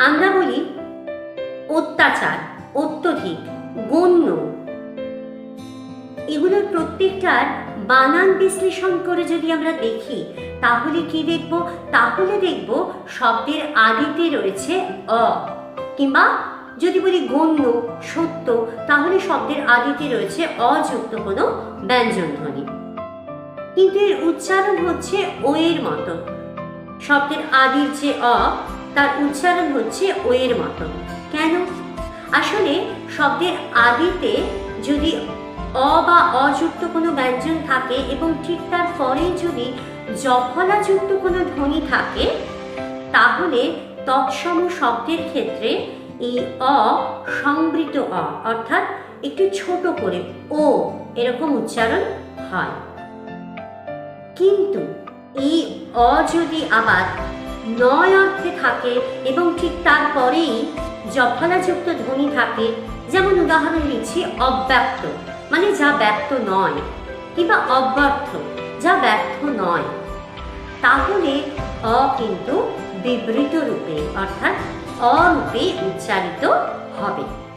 আমরা বলি অত্যাচার, অত্যধিক, গণ্য। এগুলোর প্রত্যেকটার বানান বিশ্লেষণ করে যদি আমরা দেখি, তাহলে কি দেখব? তাহলে দেখব শব্দের আদিতে রয়েছে অ। কিংবা যদি বলি গণ্য, সত্য, তাহলে শব্দের আদিতে রয়েছে অযুক্ত কোনো ব্যঞ্জন ধ্বনি কিন্তু এর উচ্চারণ হচ্ছে ও এর মতো। শব্দের আদির যে অ তার উচ্চারণ হচ্ছে ও এর মতো। কেন? আসলে শব্দের আদিতে যদি অ বা অযুক্ত কোনো ব্যঞ্জন থাকে এবং ঠিক তার পরেই যদি জফলাযুক্ত কোনো ধ্বনি থাকে, তাহলে তৎসম শব্দের ক্ষেত্রে এই অ সংবৃত অ, অর্থাৎ একটু ছোট করে ও এরকম উচ্চারণ হয়। কিন্তু এই অ যদি আবার নয় অর্থে থাকে এবং ঠিক তারপরেই যফলাযুক্ত ধ্বনি থাকে। যেমন উদাহরণ দিচ্ছি, অব্যক্ত মানে যা ব্যক্ত নয়, কিংবা অব্যর্থ, যা ব্যর্থ নয়। তাহলে অ কিন্তু বিবৃত রূপে, অর্থাৎ অরূপে উচ্চারিত হবে।